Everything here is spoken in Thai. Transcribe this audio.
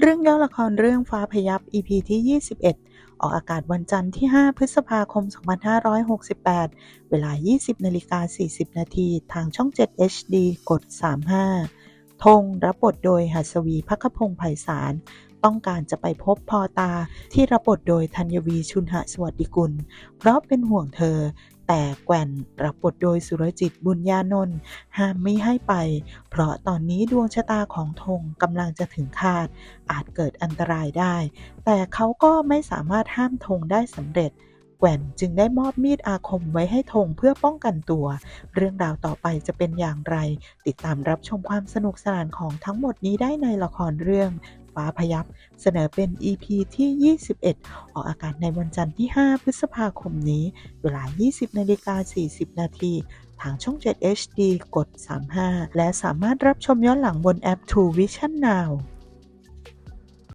เรื่องย่อละครเรื่องฟ้าพยับ EP ที่ 21 ออกอากาศวันจันทร์ที่ 5 พฤษภาคม 2568 เวลา 20นาฬิกา40 นาที ทางช่อง 7 HD กด 35 ธงรับบทโดยหัสวีพักพงศ์ไพศาล ต้องการจะไปพบพอตาที่รับบทโดยธัญวีชุนหสวัสดิกุล เพราะเป็นห่วงเธอ แต่แกว่นรับบทโดยสุรจิตบุญญานนท์ห้ามไม่ให้ไป เพราะตอนนี้ดวงชะตาของธงกำลังจะถึงคาด อาจเกิดอันตรายได้ แต่เขาก็ไม่สามารถห้ามธงได้สำเร็จ แกว่นจึงได้มอบมีดอาคมไว้ให้ธงเพื่อป้องกันตัว เรื่องราวต่อไปจะเป็นอย่างไร ติดตามรับชมความสนุกสนานของทั้งหมดนี้ได้ในละครเรื่องฟ้าพยับเสนอเป็น EP ที่ 21 ออกอากาศในวันจันทร์ที่ 5 พฤษภาคมนี้ เวลา 20นาฬิกา40 นาทีทางช่อง 7 HD กด 35 และสามารถรับชมย้อนหลังบนแอป True Vision Now